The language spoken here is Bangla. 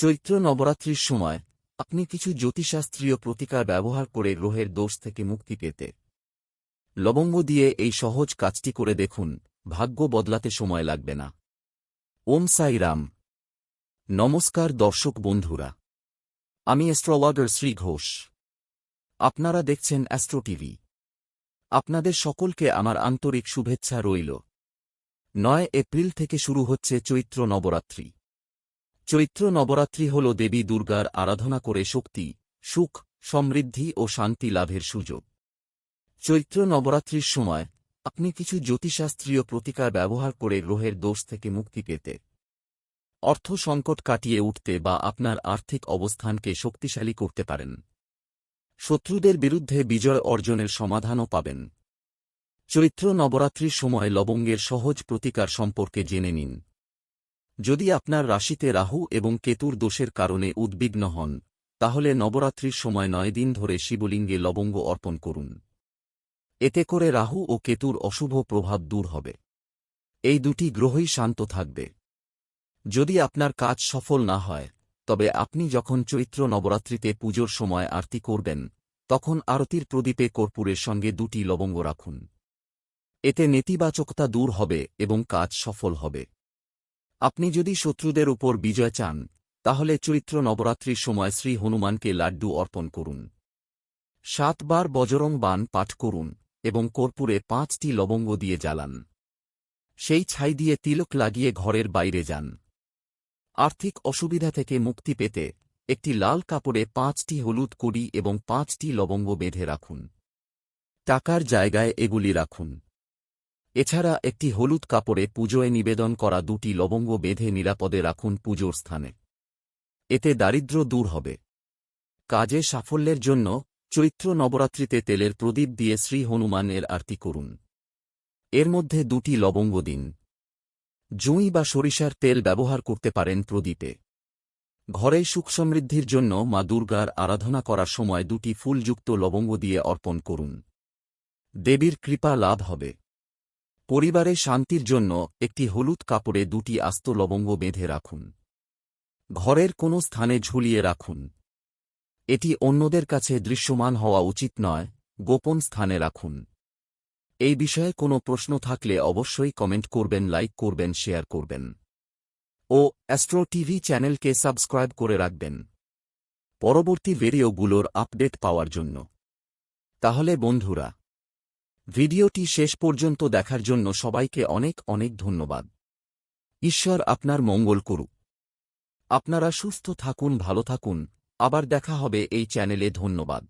চৈত্র নবরাত্রির সময়, আপনি কিছু জ্যোতিষশাস্ত্রীয় প্রতিকার ব্যবহার করে গ্রহের দোষ থেকে মুক্তি পেতে। লবঙ্গ দিয়ে এই সহজ কাজটি করে দেখুন, ভাগ্য বদলাতে সময় লাগবে না। ওম সাই রাম। নমস্কার দর্শক বন্ধুরা। আমি অ্যাস্ট্রোলগার শ্রী ঘোষ। আপনারা দেখছেন অ্যাস্ট্রো টিভি। আপনাদের সকলকে আমার আন্তরিক শুভেচ্ছা রইল। নয় এপ্রিল থেকে শুরু হচ্ছে চৈত্র নবরাত্রি। চৈত্র নবরাত্রি হল দেবী দুর্গার আরাধনা করে শক্তি, সুখ, সমৃদ্ধি ও শান্তি লাভের সুযোগ। চৈত্র নবরাত্রির সময়, আপনি কিছু জ্যোতিষাস্ত্রীয় প্রতিকার ব্যবহার করে গ্রহের দোষ থেকে মুক্তি পেতে। অর্থ সংকট কাটিয়ে উঠতে বা আপনার আর্থিক অবস্থানকে শক্তিশালী করতে পারেন। শত্রুদের বিরুদ্ধে বিজয় অর্জনের সমাধানও পাবেন। চৈত্র নবরাত্রির সময় লবঙ্গের সহজ প্রতিকার সম্পর্কে জেনে নিন। যদি আপনার রাশিতে রাহু এবং কেতুর দোষের কারণে উদ্বিগ্ন হন, তাহলে নবরাত্রির সময় নয় দিন ধরে শিবলিঙ্গে লবঙ্গ অর্পণ করুন। এতে করে রাহু ও কেতুর অশুভ প্রভাব দূর হবে। এই দুটি গ্রহই শান্ত থাকবে। যদি আপনার কাজ সফল না হয়, তবে আপনি যখন চৈত্র নবরাত্রিতে পুজোর সময় আরতি করবেন, তখন আরতির প্রদীপে কর্পূরের সঙ্গে দুটি লবঙ্গ রাখুন। এতে নেতিবাচকতা দূর হবে এবং কাজ সফল হবে। আপনি যদি শত্রুদের উপর বিজয় চান, তাহলে চরিত্র নবরাত্রির সময় শ্রী হনুমানকে লাড্ডু অর্পণ করুন। সাতবার বজরং বান পাঠ করুন এবং কর্পূরে পাঁচটি লবঙ্গ দিয়ে জ্বালান। সেই ছাই দিয়ে তিলক লাগিয়ে ঘরের বাইরে যান। আর্থিক অসুবিধা থেকে মুক্তি পেতে একটি লাল কাপড়ে পাঁচটি হলুদ কুড়ি এবং পাঁচটি লবঙ্গ বেঁধে রাখুন। টাকার জায়গায় এগুলি রাখুন। এছাড়া একটি হলুদ কাপড়ে পুজোয় নিবেদন করা দুটি লবঙ্গ বেঁধে নিরাপদে রাখুন পুজোর স্থানে। এতে দারিদ্র দূর হবে। কাজে সাফল্যের জন্য চৈত্র নবরাত্রিতে তেলের প্রদীপ দিয়ে শ্রী হনুমানের আরতি করুন। এর মধ্যে দুটি লবঙ্গ দিন। জুঁই বা সরিষার তেল ব্যবহার করতে পারেন প্রদীপে। ঘরে সুখ সমৃদ্ধির জন্য মা দুর্গার আরাধনা করার সময় দুটি ফুলযুক্ত লবঙ্গ দিয়ে অর্পণ করুন। দেবীর কৃপা লাভ হবে। পরিবারে শান্তির জন্য একটি হলুদ কাপড়ে দুটি আস্ত লবঙ্গ বেঁধে রাখুন। ঘরের কোনো স্থানে ঝুলিয়ে রাখুন। এটি অন্যদের কাছে দৃশ্যমান হওয়া উচিত নয়, গোপন স্থানে রাখুন। এই বিষয়ে কোনো প্রশ্ন থাকলে অবশ্যই কমেন্ট করবেন, লাইক করবেন, শেয়ার করবেন। ও অ্যাস্ট্রো টিভি চ্যানেলকে সাবস্ক্রাইব করে রাখবেন। পরবর্তী ভিডিওগুলোর আপডেট পাওয়ার জন্য। তাহলে বন্ধুরা ভিডিওটি শেষ পর্যন্ত দেখার জন্য সবাইকে অনেক অনেক ধন্যবাদ। ঈশ্বর আপনার মঙ্গল করুক। আপনারা সুস্থ থাকুন, ভালো থাকুন। আবার দেখা হবে এই চ্যানেলে, ধন্যবাদ।